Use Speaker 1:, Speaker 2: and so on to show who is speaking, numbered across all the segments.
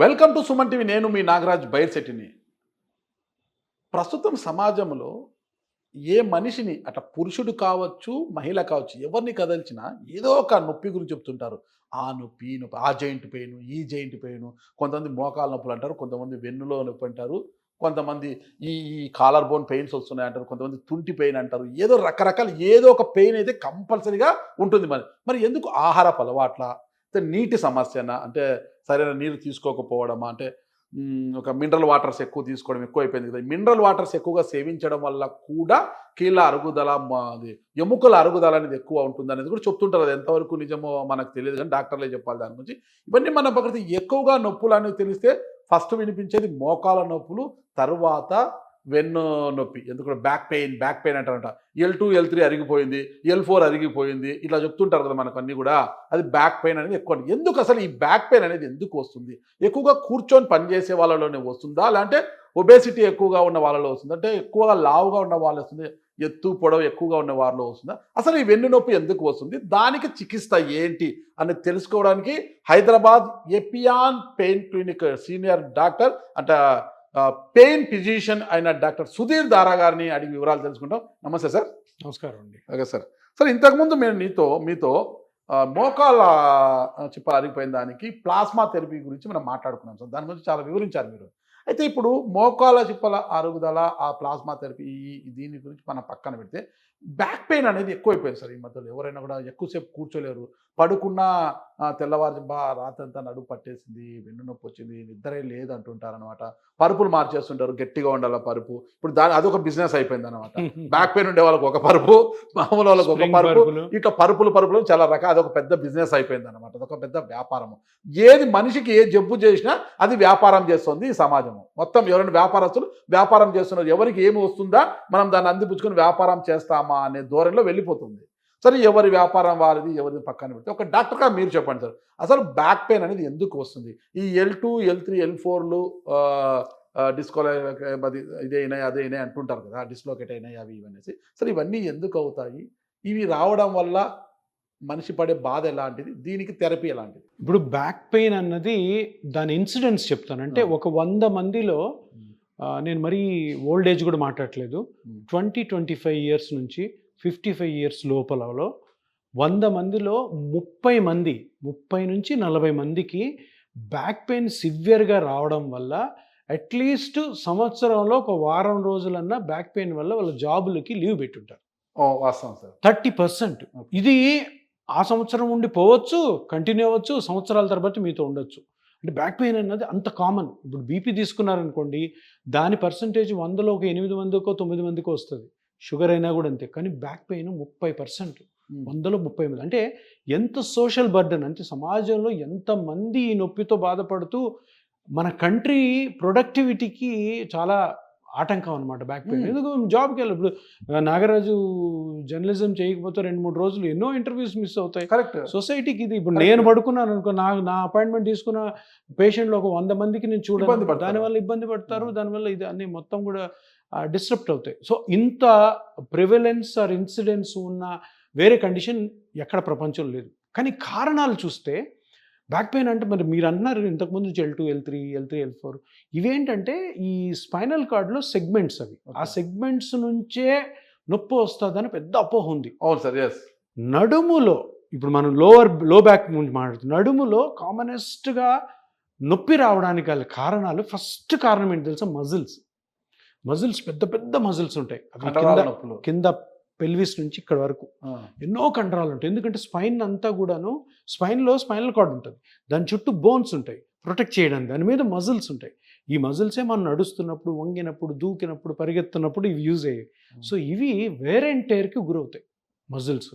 Speaker 1: Welcome to Suman TV. నేను మీ నాగరాజ్ బైర్శెట్టిని. ప్రస్తుతం సమాజంలో ఏ మనిషిని అట పురుషుడు కావచ్చు మహిళ కావచ్చు ఎవరిని కదల్చినా ఏదో ఒక నొప్పి గురించి చెప్తుంటారు. ఆ నొప్పి నొప్పి ఆ జాయింట్ పెయిన్ ఈ జాయింట్ పెయిన్ కొంతమంది మోకాల నొప్పులు అంటారు కొంతమంది వెన్నులో నొప్పి అంటారు కొంతమంది ఈ ఈ కాలర్ బోన్ పెయిన్స్ వస్తున్నాయి అంటారు కొంతమంది తుంటి పెయిన్ అంటారు ఏదో రకరకాల ఏదో ఒక పెయిన్ అయితే కంపల్సరీగా ఉంటుంది మరి. మరి ఎందుకు ఆహారపు అలవాట్ల? నీటి సమస్యన? అంటే సరైన నీరు తీసుకోకపోవడమా? అంటే ఒక మినరల్ వాటర్స్ ఎక్కువ తీసుకోవడం ఎక్కువ అయిపోయింది కదా మినరల్ వాటర్స్ ఎక్కువగా సేవించడం వల్ల కూడా కీళ్ళ అరుగుదల అది ఎముకల అరుగుదల అనేది ఎక్కువ ఉంటుంది అనేది కూడా చెప్తుంటారు. అది ఎంతవరకు నిజమో మనకు తెలియదు కానీ డాక్టర్లే చెప్పాలి దాని గురించి. ఇవన్నీ మన ప్రకృతి ఎక్కువగా నొప్పులు అనేవి తెలిస్తే ఫస్ట్ వినిపించేది మోకాల నొప్పులు తర్వాత వెన్ను నొప్పి ఎందుకంటే బ్యాక్ పెయిన్ బ్యాక్ పెయిన్ అంటారంట. ఎల్ టూ ఎల్ త్రీ అరిగిపోయింది ఎల్ ఫోర్ అరిగిపోయింది ఇట్లా చెప్తుంటారు కదా మనకు అన్నీ కూడా. అది బ్యాక్ పెయిన్ అనేది ఎక్కువ. ఎందుకు అసలు ఈ బ్యాక్ పెయిన్ అనేది ఎందుకు వస్తుంది? ఎక్కువగా కూర్చొని పనిచేసే వాళ్ళలోనే వస్తుందా? లేదంటే ఒబేసిటీ ఎక్కువగా ఉన్న వాళ్ళలో వస్తుంది? అంటే ఎక్కువగా లావుగా ఉన్న వాళ్ళు వస్తుంది ఎత్తు పొడవు ఎక్కువగా ఉన్న వారిలో వస్తుందా? అసలు ఈ వెన్ను నొప్పి ఎందుకు వస్తుంది? దానికి చికిత్స ఏంటి? అని తెలుసుకోవడానికి Hyderabad Epione pain clinic senior doctor అంటే పెయిన్ ఫిజిషియన్ అయిన డాక్టర్ సుధీర్ దారా గారిని అడిగి వివరాలు తెలుసుకుంటాం. నమస్తే సార్.
Speaker 2: నమస్కారం అండి.
Speaker 1: Okay sir. సార్ ఇంతకుముందు మేము నీతో మీతో మోకాల ఆ, చిప్ప అరిగిపోయిన దానికి ప్లాస్మా థెరపీ గురించి మనం మాట్లాడుకున్నాం సార్. దాని గురించి చాలా వివరించారు మీరు. అయితే ఇప్పుడు మోకాల చిప్పల అరుగుదల ఆ ప్లాస్మా థెరపీ దీని గురించి మనం పక్కన పెడితే బ్యాక్ పెయిన్ అనేది ఎక్కువైపోయింది సార్ ఈ మధ్యలో. ఎవరైనా కూడా ఎక్కువసేపు కూర్చోలేరు పడుకున్న తెల్లవారు బా రాత్రి అంతా నడుపు పట్టేసింది వెన్ను నొప్పి వచ్చింది నిద్రే లేదు అంటుంటారు అనమాట పరుపులు మార్చేస్తుంటారు గట్టిగా ఉండాలి పరుపు. ఇప్పుడు దాని అదొక బిజినెస్ అయిపోయింది అనమాట బ్యాక్ పెయిన్ ఉండే వాళ్ళకి ఒక పరుపు మామూలు వాళ్ళకి ఒక పరుపు. ఇట్లా పరుపులు పరుపులు చాలా రకాల అదొక పెద్ద బిజినెస్ అయిపోయింది అనమాట అదొక పెద్ద వ్యాపారము. ఏది మనిషికి ఏ జబ్బు చేసినా అది వ్యాపారం చేస్తుంది ఈ సమాజము. మొత్తం ఎవరైనా వ్యాపారస్తులు వ్యాపారం చేస్తున్నారు. ఎవరికి ఏమి వస్తుందా మనం దాన్ని అందిపుచ్చుకొని వ్యాపారం చేస్తామా అనే ధోరణిలో వెళ్ళిపోతుంది. సరే ఎవరి వ్యాపారం వారిది ఎవరిది పక్కన పెడితే ఒక డాక్టర్గా మీరు చెప్పండి సార్. అసలు బ్యాక్ పెయిన్ అనేది ఎందుకు వస్తుంది? ఈ L two L three L ఫోర్లు డిస్కోలే ఇదే అయినాయి అదే అయినాయి అంటుంటారు కదా డిస్లోకేట్ అయినాయి అవి ఇవి అనేసి. సరే ఇవన్నీ ఎందుకు అవుతాయి? ఇవి రావడం వల్ల మనిషి పడే బాధ ఎలాంటిది? దీనికి థెరపీ ఎలాంటిది?
Speaker 2: ఇప్పుడు బ్యాక్ పెయిన్ అన్నది దాని ఇన్సిడెంట్స్ చెప్తాను. అంటే. ఒక వంద మందిలో నేను మరీ ఓల్డ్ ఏజ్ కూడా మాట్లాడట్లేదు. ట్వంటీ ట్వంటీ ఫైవ్ ఇయర్స్ నుంచి ఫిఫ్టీ ఫైవ్ ఇయర్స్ లోపలలో వంద మందిలో ముప్పై మంది ముప్పై నుంచి నలభై మందికి బ్యాక్ పెయిన్ సివియర్గా రావడం వల్ల అట్లీస్ట్ సంవత్సరంలో ఒక వారం రోజులన్నా బ్యాక్ పెయిన్ వల్ల వాళ్ళ జాబులకి లీవ్ పెట్టుంటారు.
Speaker 1: ఓ వాస్తవం సార్.
Speaker 2: Thirty percent. ఇది ఆ సంవత్సరం ఉండి పోవచ్చు కంటిన్యూ అవ్వచ్చు సంవత్సరాల తర్వాత మీతో ఉండొచ్చు. అంటే బ్యాక్ పెయిన్ అన్నది అంత కామన్. ఇప్పుడు బీపీ తీసుకున్నారనుకోండి దాని పర్సంటేజ్ వందలో ఒక ఎనిమిది మందికో తొమ్మిది మందికో వస్తుంది. షుగర్ అయినా కూడా అంతే. కానీ బ్యాక్ పెయిన్ ముప్పై పర్సెంట్ వందలో ముప్పై మంది అంటే ఎంత సోషల్ బర్డన్? అంటే సమాజంలో ఎంతమంది ఈ నొప్పితో బాధపడుతూ మన కంట్రీ ప్రొడక్టివిటీకి చాలా ఆటంకం అనమాట బ్యాక్ పెయిన్. ఎందుకు జాబ్కి వెళ్ళి ఇప్పుడు నాగరాజు జర్నలిజం చేయకపోతే రెండు మూడు రోజులు ఎన్నో ఇంటర్వ్యూస్ మిస్ అవుతాయి
Speaker 1: కరెక్ట్
Speaker 2: సొసైటీకి ఇది ఇప్పుడు. నేను పడుకున్నాను అనుకో నా నా అపాయింట్మెంట్ తీసుకున్న పేషెంట్లు ఒక వంద మందికి నేను చూడాలి. దానివల్ల ఇబ్బంది పడతారు. దానివల్ల ఇది అన్ని మొత్తం కూడా డిస్టర్బ్ అవుతాయి సో ఇంత ప్రివలెన్స్ ఆర్ ఇన్సిడెంట్స్ ఉన్న వేరే కండిషన్ ఎక్కడ ప్రపంచం లేదు కానీ కారణాలు చూస్తే బ్యాక్ పెయిన్ అంటే మరి మీరు అంటున్నారు ఇంతకుముందు L two L three L three L four ఇవేంటంటే ఈ స్పైనల్ కార్డ్లో సెగ్మెంట్స్ అవి. ఆ. సెగ్మెంట్స్ నుంచే నొప్పి వస్తుందని పెద్ద అపోహ ఉంది.
Speaker 1: అవును సార్ ఎస్
Speaker 2: నడుములో ఇప్పుడు మనం లోవర్లో బ్యాక్ గురించి మాట్లాడుతున్నాం. నడుములో కామనెస్ట్గా నొప్పి రావడానికి గల కారణాలు ఫస్ట్ కారణం ఏంటి తెలుసా? మజిల్స్ మజిల్స్ పెద్ద పెద్ద మజిల్స్ ఉంటాయి. కింద పెల్విస్ నుంచి ఇక్కడ వరకు. ఎన్నో కండరాలు ఉంటాయి. ఎందుకంటే స్పైన్ అంతా కూడాను స్పైన్లో స్పైనల్ కార్డ్ ఉంటుంది. దాని చుట్టూ బోన్స్ ఉంటాయి. ప్రొటెక్ట్ చేయడానికి దాని మీద మజిల్స్ ఉంటాయి. ఈ మజిల్సే మనం నడుస్తున్నప్పుడు వంగినప్పుడు దూకినప్పుడు పరిగెత్తున్నప్పుడు ఇవి యూజ్ అయ్యాయి. సో ఇవి వేర్ అండ్ టైర్కి గురవుతాయి మజిల్స్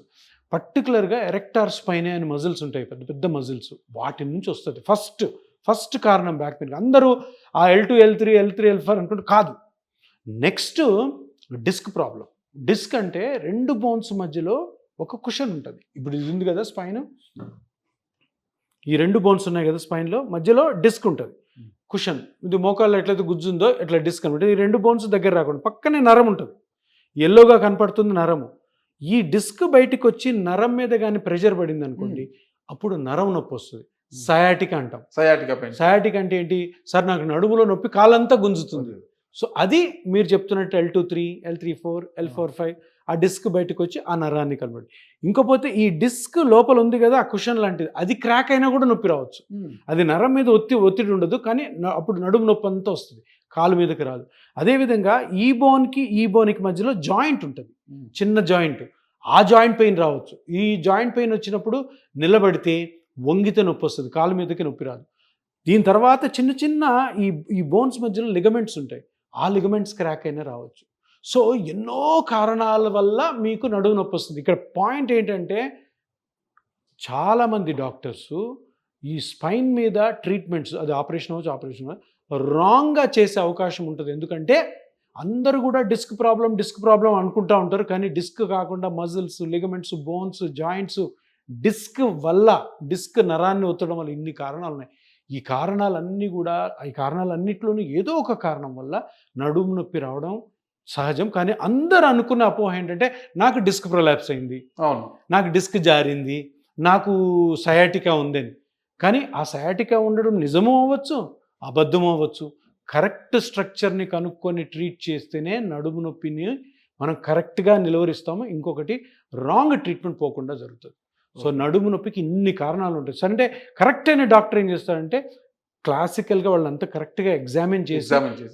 Speaker 2: పర్టికులర్గా ఎరెక్టార్ స్పైనే అని మజిల్స్ ఉంటాయి. పెద్ద పెద్ద మజిల్స్ వాటి నుంచి వస్తుంది. ఫస్ట్ ఫస్ట్ కారణం బ్యాక్ పెయిన్ అందరూ ఆ L two L three L three L four అనుకుంటే కాదు. నెక్స్ట్ డిస్క్ ప్రాబ్లం డిస్క్ అంటే రెండు బోన్స్ మధ్యలో ఒక కుషన్ ఉంటుంది. ఇప్పుడు ఇది ఉంది కదా స్పైన్? ఈ రెండు బోన్స్ ఉన్నాయి కదా స్పైన్లో మధ్యలో డిస్క్ ఉంటుంది. కుషన్. ఇది మోకాల్లో ఎట్లయితే గుజ్జుందో ఎట్లా డిస్క్ అనమాట. ఈ రెండు బోన్స్ దగ్గర రాకుండా పక్కనే నరం ఉంటుంది. ఎల్లోగా కనపడుతుంది నరము. ఈ డిస్క్ బయటికి వచ్చి నరం మీద కానీ ప్రెషర్ పడింది అనుకోండి అప్పుడు నరం నొప్పి వస్తుంది. సయాటిక్ అంటాం.
Speaker 1: సయాటికా
Speaker 2: సయాటిక్ అంటే ఏంటి? సార్ నాకు నడుములో నొప్పి కాలంతా గుంజుతుంది. సో అది మీరు చెప్తున్నట్టు L two three L three four L four five ఆ డిస్క్ బయటకు వచ్చి ఆ నరాన్ని కనబడి. ఇంకపోతే ఈ డిస్క్ లోపల ఉంది కదా ఆ కుషన్ లాంటిది. అది క్రాక్ అయినా కూడా నొప్పి రావచ్చు. అది నరం మీద ఒత్తి ఒత్తిడి ఉండదు కానీ అప్పుడు నడుము నొప్పి అంతా వస్తుంది. కాలు మీదకి రాదు. అదేవిధంగా ఈ బోన్కి ఈ బోన్కి మధ్యలో జాయింట్ ఉంటుంది. చిన్న జాయింట్. ఆ జాయింట్ పెయిన్ రావచ్చు. ఈ జాయింట్ పెయిన్ వచ్చినప్పుడు నిలబడితే వంగితే నొప్పి వస్తుంది. కాలు మీదకి నొప్పి రాదు. దీని తర్వాత చిన్న చిన్న ఈ ఈ బోన్స్ మధ్యలో లిగమెంట్స్ ఉంటాయి. ఆ లిగమెంట్స్ క్రాక్ అయినా రావచ్చు. సో ఎన్నో కారణాల వల్ల మీకు నడుము నొప్పి వస్తుంది. ఇక్కడ పాయింట్ ఏంటంటే చాలామంది డాక్టర్స్ ఈ స్పైన్ మీద ట్రీట్మెంట్స్ అది ఆపరేషన్ అవ్వచ్చు ఆపరేషన్ రాంగ్గా చేసే అవకాశం ఉంటుంది. ఎందుకంటే అందరూ కూడా డిస్క్ ప్రాబ్లం డిస్క్ ప్రాబ్లం అనుకుంటా ఉంటారు. కానీ డిస్క్ కాకుండా muscles ligaments bones joints disc వల్ల డిస్క్ నరాన్ని ఒత్తడం వల్ల ఇన్ని కారణాలు ఉన్నాయి. ఈ కారణాలన్నీ కూడా ఈ కారణాలన్నింటిలోనూ ఏదో ఒక కారణం వల్ల నడుము నొప్పి రావడం సహజం. కానీ అందరు అనుకున్న అపోహ ఏంటంటే నాకు డిస్క్ ప్రొలాప్స్ అయింది.
Speaker 1: అవును.
Speaker 2: నాకు డిస్క్ జారింది. నాకు సయాటికా ఉందని. కానీ ఆ సయాటికా ఉండడం నిజమూ అవ్వచ్చు అబద్ధమూ అవ్వచ్చు కరెక్ట్ స్ట్రక్చర్ని కనుక్కొని ట్రీట్ చేస్తేనే నడుము నొప్పిని మనం కరెక్ట్గా నిలువరిస్తాము. ఇంకొకటి రాంగ్ ట్రీట్మెంట్ పోకుండా జరుగుతుంది. సో నడుము నొప్పికి ఇన్ని కారణాలు ఉంటాయి సరే అంటే కరెక్ట్ అయిన డాక్టర్ ఏం చేస్తారంటే క్లాసికల్గా వాళ్ళంతా కరెక్ట్గా ఎగ్జామిన్ చేసి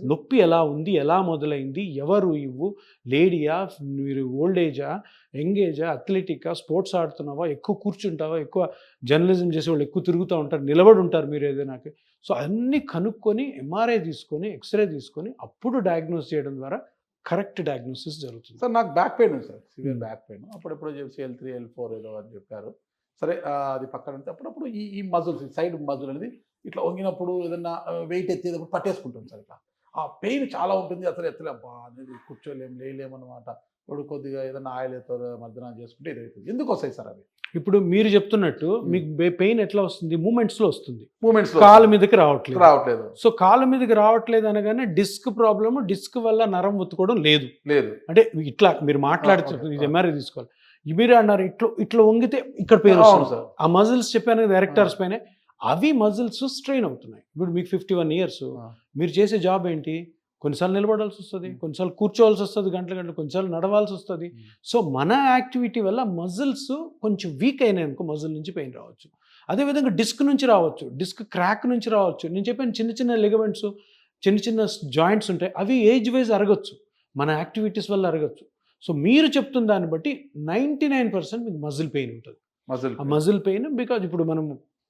Speaker 2: నొప్పి ఎలా ఉంది ఎలా మొదలైంది ఎవరు ఇవ్వు లేడీయా మీరు ఓల్డ్ ఏజా యంగ్ ఏజా అథ్లెటికా స్పోర్ట్స్ ఆడుతున్నావా ఎక్కువ కూర్చుంటావా ఎక్కువ జర్నలిజం చేసే వాళ్ళు ఎక్కువ తిరుగుతూ ఉంటారు నిలబడి ఉంటారు మీరు ఏదైనా. సో అన్నీ కనుక్కొని ఎంఆర్ఐ తీసుకొని ఎక్స్రే తీసుకొని అప్పుడు డయాగ్నోస్ చేయడం ద్వారా కరెక్ట్ డయాగ్నోసిస్ జరుగుతుంది.
Speaker 1: సార్ నాకు బ్యాక్ పెయిన్ ఉంది sir. Severe
Speaker 2: Hmm.
Speaker 1: Back pain. అప్పుడెప్పుడు చెప్పి ఎల్ త్రీ ఎల్ ఫోర్ ఏదో అని చెప్పారు. సరే అది పక్కన ఉంటే అప్పుడప్పుడు ఈ ఈ మజిల్స్ సైడ్ మజిల్ అనేది ఇట్లా వంగినప్పుడు ఏదన్నా వెయిట్ ఎత్తేటప్పుడు పట్టేసుకుంటుంది సార్ ఇట్లా. ఆ పెయిన్ చాలా ఉంటుంది అసలు ఎత్తలే. అబ్బా అనేది కూర్చోలేం లేలేము అనమాట ఇప్పుడు కొద్దిగా ఏదైనా ఆయిల్ ఎత్తారు మర్దన చేసుకుంటే ఇది అవుతుంది ఎందుకు వస్తాయి సార్ అవి?
Speaker 2: ఇప్పుడు మీరు చెప్తున్నట్టు మీకు పెయిన్ ఎట్లా వస్తుంది? మూమెంట్స్లో వస్తుంది.
Speaker 1: మూమెంట్స్
Speaker 2: కాలు మీదకి రావట్లేదు.
Speaker 1: రావట్లేదు.
Speaker 2: సో కాలు మీదకి రావట్లేదు అనగానే డిస్క్ ప్రాబ్లమ్ డిస్క్ వల్ల నరం ఒత్తుకోవడం లేదు.
Speaker 1: లేదు.
Speaker 2: అంటే ఇట్లా మీరు మాట్లాడుతున్నారు ఇది. ఎంఆర్ఐ తీసుకోవాలి. మీరు అన్నారు ఇట్లా ఇట్లా వంగితే ఇక్కడ పెయిన్ వస్తుంది.
Speaker 1: సార్.
Speaker 2: ఆ మజిల్స్ చెప్పాను కదా ఎరెక్టర్స్ పైన అవి మజిల్స్ స్ట్రెయిన్ అవుతున్నాయి. ఇప్పుడు మీకు ఫిఫ్టీ వన్ ఇయర్స్. మీరు చేసే జాబ్ ఏంటి? కొన్నిసార్లు నిలబడాల్సి వస్తుంది. కొన్నిసార్లు కూర్చోవాల్సి వస్తుంది గంటల గంటలు కొన్నిసార్లు నడవాల్సి వస్తుంది. సో మన యాక్టివిటీ వల్ల మజిల్స్ కొంచెం వీక్ అయినాయి అనుకో మజిల్ నుంచి పెయిన్ రావచ్చు. అదేవిధంగా డిస్క్ నుంచి రావచ్చు డిస్క్ క్రాక్ నుంచి రావచ్చు. నేను చెప్పాను చిన్న చిన్న లిగమెంట్స్ చిన్న చిన్న జాయింట్స్ ఉంటాయి అవి ఏజ్ వైజ్ అరగచ్చు. మన యాక్టివిటీస్ వల్ల అరగచ్చు. సో మీరు చెప్తున్న దాన్ని బట్టి నైంటీ నైన్ పర్సెంట్ మీకు మజిల్ పెయిన్ ఉంటుంది.
Speaker 1: మజిల్
Speaker 2: ఆ మజిల్ పెయిన్ బికాజ్ ఇప్పుడు మనం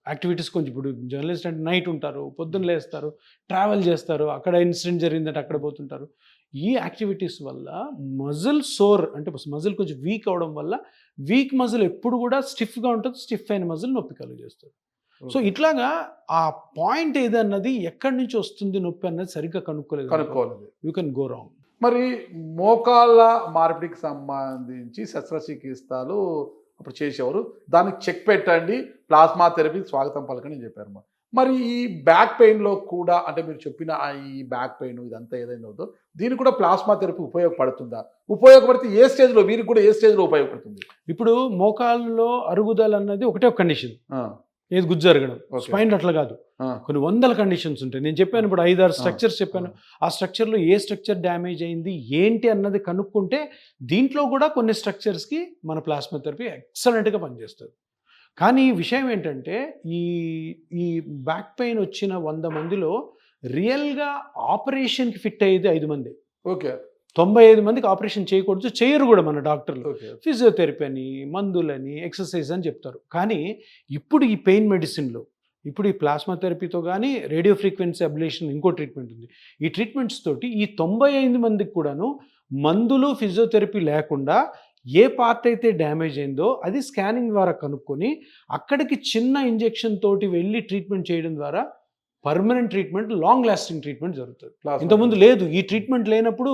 Speaker 2: యాక్టివిటీస్ కొంచెం ఇప్పుడు జర్నలిస్ట్ అంటే నైట్ ఉంటారు పొద్దున్న లేస్తారు ట్రావెల్ చేస్తారు అక్కడ ఇన్సిడెంట్ జరిగిందంటే అక్కడ పోతుంటారు. ఈ యాక్టివిటీస్ వల్ల మజిల్ సోర్ అంటే మజిల్ కొంచెం వీక్ అవడం వల్ల వీక్ మజిల్ ఎప్పుడు కూడా స్టిఫ్గా ఉంటుంది స్టిఫ్ అయిన మజిల్ నొప్పి కలుగజేస్తుంది సో ఇట్లాగా ఆ పాయింట్ ఏదన్నది ఎక్కడి నుంచి వస్తుంది నొప్పి అన్నది సరిగ్గా కనుక్కోలేదు
Speaker 1: కనుక్కోవాలి
Speaker 2: యూ కెన్ గో రాంగ్.
Speaker 1: మరి మోకాళ్ళ మార్పిడికి సంబంధించి శస్త్రచికిత్సలు అప్పుడు చేసేవారు. దానికి చెక్ పెట్టండి. ప్లాస్మా థెరపీ స్వాగతం పలకని చెప్పారు మరి. మరి ఈ బ్యాక్ పెయిన్లో కూడా అంటే మీరు చెప్పిన ఈ బ్యాక్ పెయిన్ ఇదంతా ఏదైనా ఉందో దీనికి కూడా ప్లాస్మా థెరపీ ఉపయోగపడుతుందా? ఉపయోగపడితే ఏ స్టేజ్లో? వీరికి కూడా ఏ స్టేజ్లో ఉపయోగపడుతుంది?
Speaker 2: ఇప్పుడు మోకాళ్ళలో అరుగుదల అన్నది ఒకటే ఒక కండిషన్. ఏది గుజ్జు
Speaker 1: Okay.
Speaker 2: స్పైన్ అట్లా కాదు. కొన్ని వందల కండిషన్స్ ఉంటాయి. నేను చెప్పాను ఇప్పుడు ఐదారు
Speaker 1: ఆ,
Speaker 2: స్ట్రక్చర్స్ చెప్పాను.
Speaker 1: ఆ.
Speaker 2: స్ట్రక్చర్లో ఏ స్ట్రక్చర్ డ్యామేజ్ అయింది ఏంటి అన్నది కనుక్కుంటే దీంట్లో కూడా కొన్ని స్ట్రక్చర్స్కి మన ప్లాస్మా థెరపీ ఎక్సలెంట్గా పనిచేస్తుంది. కానీ ఈ విషయం ఏంటంటే ఈ ఈ బ్యాక్ పెయిన్ వచ్చిన వంద మందిలో రియల్గా ఆపరేషన్కి ఫిట్ అయ్యేది ఐదు మంది.
Speaker 1: ఓకే.
Speaker 2: తొంభై ఐదు మందికి ఆపరేషన్ చేయకూడదు చేయరు కూడా మన డాక్టర్లు. ఫిజియోథెరపీ అని మందులని ఎక్సర్సైజ్ అని చెప్తారు. కానీ ఇప్పుడు ఈ పెయిన్ మెడిసిన్లో ఇప్పుడు ఈ ప్లాస్మా థెరపీతో కానీ రేడియో ఫ్రీక్వెన్సీ అబ్లేషన్ ఇంకో ట్రీట్మెంట్ ఉంది. ఈ ట్రీట్మెంట్స్ తోటి ఈ తొంభై ఐదు మందికి కూడాను మందులు ఫిజియోథెరపీ లేకుండా ఏ పార్ట్ అయితే డ్యామేజ్ అయిందో అది స్కానింగ్ ద్వారా కనుక్కొని అక్కడికి చిన్న ఇంజెక్షన్ తోటి వెళ్ళి ట్రీట్మెంట్ చేయడం ద్వారా permanent treatment long lasting treatment జరుగుతుంది ఇంతకుముందు లేదు. ఈ ట్రీట్మెంట్ లేనప్పుడు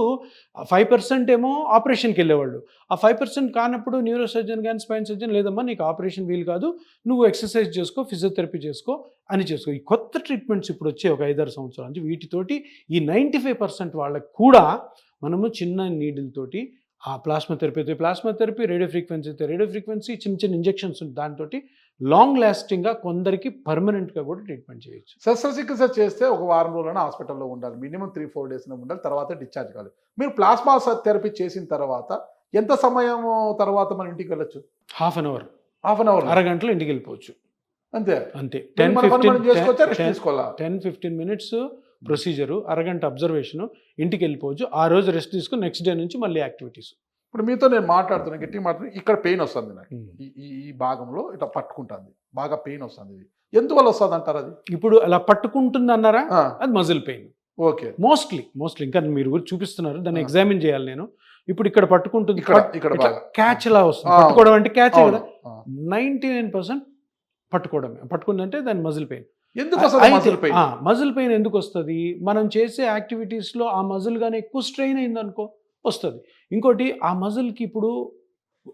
Speaker 2: ఫైవ్ పర్సెంట్ ఏమో ఆపరేషన్కి వెళ్ళేవాళ్ళు. ఆ ఫైవ్ పర్సెంట్ కానప్పుడు న్యూరో సర్జన్ కానీ స్పైన్ సర్జన్ లేదమ్మా నీకు ఆపరేషన్ వీలు కాదు. నువ్వు ఎక్సర్సైజ్ చేసుకో ఫిజియోథెరపీ చేసుకో అని చేసుకో. ఈ కొత్త ట్రీట్మెంట్స్ ఇప్పుడు వచ్చే ఒక ఐదారు సంవత్సరాల. నుంచి వీటితోటి ఈ నైంటీ ఫైవ్ పర్సెంట్ వాళ్ళకి కూడా మనము చిన్న నీడిల్ తోటి ఆ plasma therapy plasma therapy radio frequency అయితే రేడియో ఫ్రీక్వెన్సీ చిన్న చిన్న ఇంజెక్షన్స్ దాంతో లాంగ్ లాస్టింగ్గా కొందరికి పర్మనెంట్గా కూడా ట్రీట్మెంట్ చేయొచ్చు.
Speaker 1: శస్త్రచికిత్స చేస్తే ఒక వారం రోజులైనా హాస్పిటల్లో ఉండాలి. మినిమం త్రీ ఫోర్ డేస్ ఉండాలి. తర్వాత డిశ్చార్జ్ కావాలి. మీరు ప్లాస్మా థెరపీ చేసిన తర్వాత ఎంత సమయం తర్వాత మన ఇంటికి వెళ్ళొచ్చు?
Speaker 2: Half an hour.
Speaker 1: Half an hour.
Speaker 2: అరగంటలో ఇంటికి వెళ్ళిపోవచ్చు.
Speaker 1: అంతే.
Speaker 2: అంతే. Ten fifteen ten fifteen minutes procedure అరగంట అబ్జర్వేషన్ ఇంటికి వెళ్ళిపోవచ్చు. ఆ రోజు రెస్ట్ తీసుకుని నెక్స్ట్ డే నుంచి మళ్ళీ యాక్టివిటీస్.
Speaker 1: ఇప్పుడు మీతో నేను మాట్లాడుతున్నాను గట్టిగా మాట్లాడుతున్నా ఇక్కడ పెయిన్ వస్తుంది నాకు. ఈ ఈ- భాగంలో ఇట్లా పట్టుకుంటుంది. బాగా పెయిన్ వస్తుంది ఇది. ఎందువల్ల వస్తుంది అంటారు అది?
Speaker 2: ఇప్పుడు అలా పట్టుకుంటుంది అన్నారా? అది muscle pain
Speaker 1: okay.
Speaker 2: Mostly mostly ఇంకా మీరు కూడా చూపిస్తున్నారు. దాన్ని. ఎగ్జామిన్ చేయాలి నేను. ఇప్పుడు ఇక్కడ పట్టుకుంటుంది.
Speaker 1: ఇక్కడ
Speaker 2: క్యాచ్ ఎలా వస్తుంది. పట్టుకోవడం అంటే క్యాచ్. కదా. నైన్టీ నైన్ పర్సెంట్ పట్టుకోవడమే. పట్టుకుందంటే దాని మజిల్ పెయిన్
Speaker 1: ఎందుకు వస్తుంది మజిల్ పెయిన్
Speaker 2: మజిల్ పెయిన్ ఎందుకు వస్తుంది? మనం చేసే యాక్టివిటీస్లో ఆ మజిల్ కానీ ఎక్కువ స్ట్రెయిన్ అయిందనుకో వస్తుంది. ఇంకోటి ఆ మజిల్కి ఇప్పుడు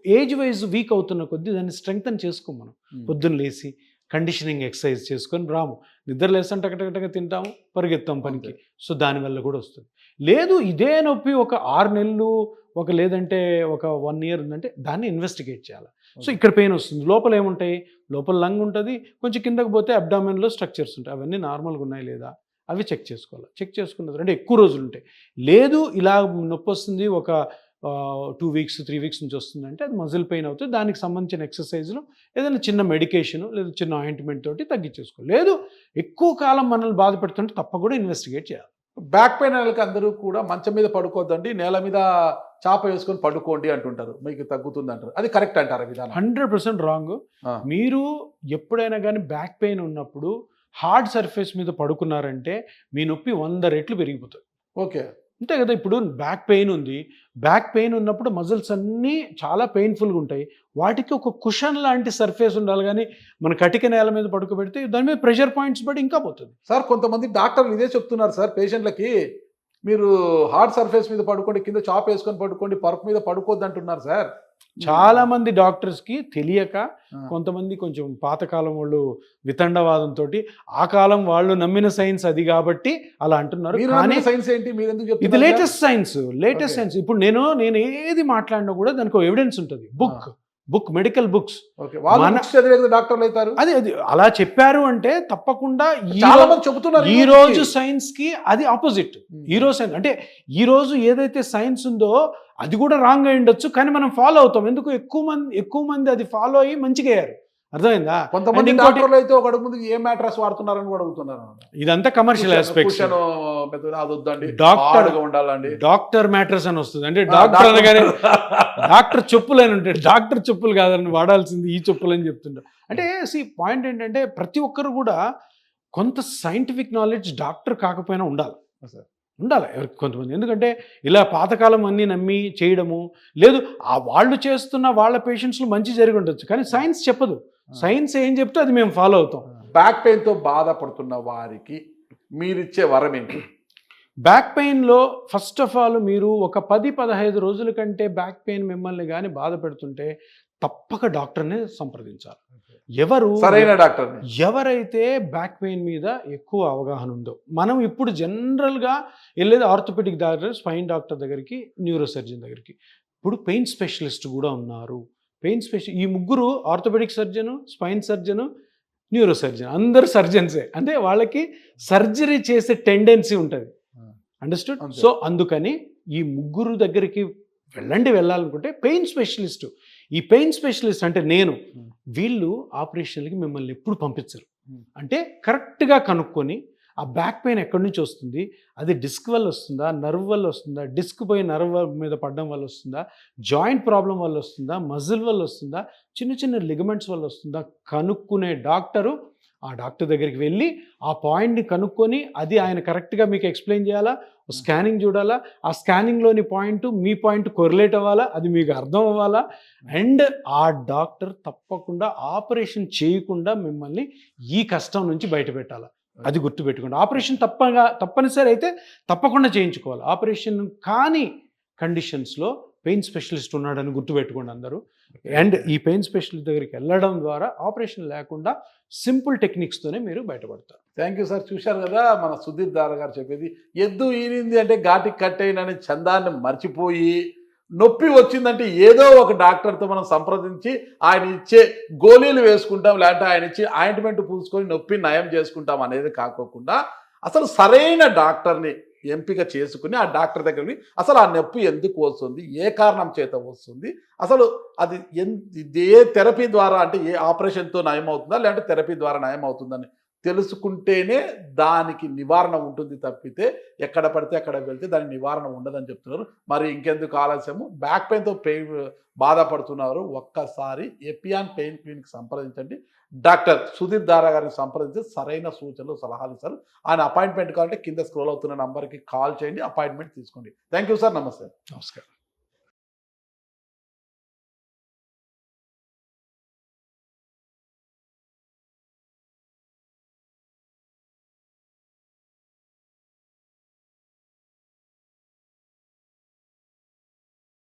Speaker 2: ఏజ్ వైజ్ వీక్ అవుతున్న కొద్దీ దాన్ని స్ట్రెంగ్తన్ చేసుకోం మనం. పొద్దున్న లేచి కండిషనింగ్ ఎక్సర్సైజ్ చేసుకొని రాము. నిద్ర లేస్తాం టకటకటక తింటాము పరిగెత్తాం పనికి. సో దానివల్ల కూడా వస్తుంది. లేదు ఇదే నొప్పి ఒక ఆరు నెలలు ఒక లేదంటే ఒక వన్ ఇయర్ ఉందంటే దాన్ని ఇన్వెస్టిగేట్ చేయాలి. సో ఇక్కడ పెయిన్ వస్తుంది. లోపల ఏముంటాయి? లోపల లంగ్ ఉంటుంది. కొంచెం కిందకు పోతే అబ్డామిన్లో స్ట్రక్చర్స్ ఉంటాయి. అవన్నీ నార్మల్గా ఉన్నాయి లేదా? అవి చెక్ చేసుకోవాలి. చెక్ చేసుకున్న అంటే ఎక్కువ రోజులు ఉంటాయి. లేదు ఇలా నొప్పి వస్తుంది ఒక టూ వీక్స్ త్రీ వీక్స్ నుంచి వస్తుందంటే అది మజిల్ పెయిన్ అవుతుంది. దానికి సంబంధించిన ఎక్సర్సైజ్లు ఏదైనా చిన్న మెడికేషన్ లేదా చిన్న ఆయింట్మెంట్ తోటి తగ్గించేసుకోవాలి. లేదు ఎక్కువ కాలం మనల్ని బాధ పెడుతుంటే తప్పకుండా ఇన్వెస్టిగేట్ చేయాలి.
Speaker 1: బ్యాక్ పెయిన్ వాళ్ళకి అందరూ కూడా మంచం మీద పడుకోవద్దండి నేల మీద చాప వేసుకొని పడుకోండి అంటుంటారు. మీకు తగ్గుతుంది అంటారు. అది కరెక్ట్ అంటారు విధానం.
Speaker 2: Hundred percent wrong. మీరు ఎప్పుడైనా కానీ బ్యాక్ పెయిన్ ఉన్నప్పుడు హార్డ్ సర్ఫేస్ మీద పడుకున్నారంటే మీ నొప్పి వంద రెట్లు పెరిగిపోతుంది.
Speaker 1: ఓకే.
Speaker 2: అంతే కదా ఇప్పుడు బ్యాక్ పెయిన్ ఉంది. బ్యాక్ పెయిన్ ఉన్నప్పుడు మజిల్స్ అన్నీ చాలా పెయిన్ఫుల్గా ఉంటాయి. వాటికి ఒక కుషన్ లాంటి సర్ఫేస్ ఉండాలి కానీ మన కటిక నేల మీద పడుకోబెడితే దాని మీద ప్రెషర్ పాయింట్స్ బట్టి ఇంకా పోతుంది.
Speaker 1: సార్ కొంతమంది డాక్టర్లు ఇదే చెప్తున్నారు సార్ పేషెంట్లకి మీరు హార్డ్ సర్ఫేస్ మీద పడుకోండి కింద చాప్ వేసుకొని పడుకోండి పరుపు మీద పడుకోవద్దు అంటున్నారు సార్.
Speaker 2: చాలా మంది డాక్టర్స్కి తెలియక. కొంతమంది కొంచెం పాతకాలం వాళ్ళు వితండవాదంతో ఆ కాలం వాళ్ళు నమ్మిన సైన్స్ అది కాబట్టి అలా అంటున్నారు. కానీ
Speaker 1: సైన్స్ ఏంటి? మీరు ఎందుకు
Speaker 2: ఇది లేటెస్ట్ సైన్స్ లేటెస్ట్. సైన్స్. ఇప్పుడు నేను నేను ఏది మాట్లాడినా కూడా దానికి ఎవిడెన్స్ ఉంటుంది. బుక్. Book medical books.
Speaker 1: డాక్టర్లు అవుతారు?
Speaker 2: అది అది అలా చెప్పారు అంటే తప్పకుండా
Speaker 1: చాలా మంది చెబుతున్నారు
Speaker 2: ఈ రోజు సైన్స్కి అది ఆపోజిట్. ఈ రోజు సైన్స్ అంటే ఈ రోజు ఏదైతే సైన్స్ ఉందో అది కూడా రాంగ్ అయి ఉండొచ్చు కానీ మనం ఫాలో అవుతాం. ఎందుకు? ఎక్కువ మంది ఎక్కువ మంది అది ఫాలో అయ్యి మంచిగా అయ్యారు. అర్థమైందా?
Speaker 1: కొంతమంది డాక్టర్లు అయితే ఒక ముందు ఏ మ్యాట్రస్ వాడుతున్నారని కూడా అడుగుతున్నారు.
Speaker 2: ఇదంతా కమర్షియల్ ఆస్పెక్ట్స్
Speaker 1: కుషన్ మెత్తగా అది వద్దండి.
Speaker 2: డాక్టర్
Speaker 1: ఉండాలండి.
Speaker 2: డాక్టర్ మ్యాటర్స్ అని వస్తుంది. అంటే డాక్టర్ అనగానే
Speaker 1: డాక్టర్-
Speaker 2: చెప్పులు అని ఉంటాయి. డాక్టర్ చెప్పులు కాదని వాడాల్సింది ఈ చెప్పులు అని చెప్తుంటారు. అంటే సి పాయింట్ ఏంటంటే ప్రతి ఒక్కరు కూడా కొంత సైంటిఫిక్ నాలెడ్జ్ డాక్టర్ కాకపోయినా ఉండాలి. ఉండాలి ఎవరికి కొంతమంది. ఎందుకంటే ఇలా పాతకాలం అన్నీ నమ్మి చేయడము లేదు ఆ వాళ్ళు చేస్తున్న వాళ్ళ పేషెంట్స్లో మంచి జరిగి ఉండొచ్చు. కానీ సైన్స్ చెప్పదు. సైన్స్ ఏం చెప్తే అది మేము ఫాలో అవుతాం.
Speaker 1: బ్యాక్ పెయిన్తో బాధపడుతున్న వారికి మీరిచ్చే వరం ఏంటి?
Speaker 2: బ్యాక్ పెయిన్లో ఫస్ట్ ఆఫ్ ఆల్ మీరు ఒక పది పదహైదు రోజుల కంటే బ్యాక్ పెయిన్ మిమ్మల్ని కానీ బాధ పెడుతుంటే తప్పక డాక్టర్ని సంప్రదించాలి. ఎవరు
Speaker 1: సరైన డాక్టర్.
Speaker 2: ఎవరైతే బ్యాక్ పెయిన్ మీద ఎక్కువ అవగాహన ఉందో మనం ఇప్పుడు జనరల్గా వెళ్ళేది ఆర్థోపెడిక్ డాక్టర్ స్పైన్ డాక్టర్ దగ్గరికి న్యూరో సర్జన్ దగ్గరికి. ఇప్పుడు పెయిన్ స్పెషలిస్ట్ కూడా ఉన్నారు. పెయిన్ స్పెషల్ ఈ ముగ్గురు orthopaedic surgeon spine surgeon neuro surgeon అందరు సర్జన్సే. అంటే వాళ్ళకి సర్జరీ చేసే టెండెన్సీ ఉంటుంది. అండర్స్టూడ్. సో అందుకని ఈ ముగ్గురు దగ్గరికి వెళ్ళండి వెళ్ళాలనుకుంటే పెయిన్ స్పెషలిస్ట్. ఈ పెయిన్ స్పెషలిస్ట్ అంటే నేను. వీళ్ళు ఆపరేషన్లకి మిమ్మల్ని ఎప్పుడు పంపించరు. అంటే కరెక్ట్గా కనుక్కొని ఆ బ్యాక్ పెయిన్ ఎక్కడి నుంచి వస్తుంది? అది డిస్క్ వల్ల వస్తుందా? నర్వ్ వల్ల వస్తుందా? డిస్క్ పోయి నర్వ్ మీద పడడం వల్ల వస్తుందా? జాయింట్ ప్రాబ్లం వల్ల వస్తుందా? మజిల్ వల్ల వస్తుందా? చిన్న చిన్న లిగమెంట్స్ వల్ల వస్తుందా? కనుక్కునే డాక్టరు ఆ డాక్టర్ దగ్గరికి వెళ్ళి ఆ పాయింట్ని కనుక్కొని అది ఆయన కరెక్ట్గా మీకు ఎక్స్ప్లెయిన్ చేయాలా? స్కానింగ్ చూడాలా? ఆ స్కానింగ్లోని పాయింట్ మీ పాయింట్ కొరిలేట్ అవ్వాలా? అది మీకు అర్థం అవ్వాలా? అండ్ ఆ డాక్టర్ తప్పకుండా ఆపరేషన్ చేయకుండా మిమ్మల్ని ఈ కష్టం నుంచి బయటపెట్టాలి? అది గుర్తుపెట్టుకోండి. ఆపరేషన్ తప్పగా తప్పనిసరి అయితే తప్పకుండా చేయించుకోవాలి. ఆపరేషన్ కాని కండిషన్స్లో పెయిన్ స్పెషలిస్ట్ ఉన్నాడని గుర్తుపెట్టుకోండి అందరూ. అండ్ ఈ పెయిన్ స్పెషలిస్ట్ దగ్గరికి వెళ్ళడం ద్వారా ఆపరేషన్ లేకుండా సింపుల్ టెక్నిక్స్తోనే మీరు బయటపడతారు.
Speaker 1: Thank you sir. చూశారు కదా మన సుధీర్ దార గారు చెప్పేది ఎద్దు ఈనింది అంటే ఘాటికి కట్టేయనని చందాన్ని మర్చిపోయి నొప్పి వచ్చిందంటే ఏదో ఒక డాక్టర్తో మనం సంప్రదించి ఆయన ఇచ్చే గోళీలు వేసుకుంటాం లేదంటే ఆయన ఇచ్చే ఆయింట్మెంట్ పూసుకొని నొప్పి నయం చేసుకుంటాం అనేది కాకోకుండా అసలు సరైన డాక్టర్ని ఎంపిక చేసుకుని ఆ డాక్టర్ దగ్గరికి అసలు ఆ నొప్పి ఎందుకు వస్తుంది ఏ కారణం చేత వస్తుంది అసలు అది ఎన్ ఇది ఏ థెరపీ ద్వారా అంటే ఏ ఆపరేషన్తో నయం అవుతుందా లేదంటే థెరపీ ద్వారా నయం అవుతుందని తెలుసుకుంటేనే దానికి నివారణ ఉంటుంది తప్పితే ఎక్కడ పడితే అక్కడ వెళ్తే దానికి నివారణ ఉండదని చెప్తున్నారు. మరి ఇంకెందుకు ఆలస్యము? బ్యాక్ పెయిన్తో పెయిన్ బాధపడుతున్నారు. ఒక్కసారి ఎపియాన్ పెయిన్ క్లినిక్ సంప్రదించండి. డాక్టర్ సుధీర్ దారా గారిని సంప్రదించి సరైన సూచనలు సలహాలు ఇస్తారు. ఆయన అపాయింట్మెంట్ కావాలంటే కింద స్క్రోల్ అవుతున్న నంబర్కి కాల్ చేయండి అపాయింట్మెంట్ తీసుకోండి. థ్యాంక్ యూ సార్ నమస్తే
Speaker 2: నమస్కారం.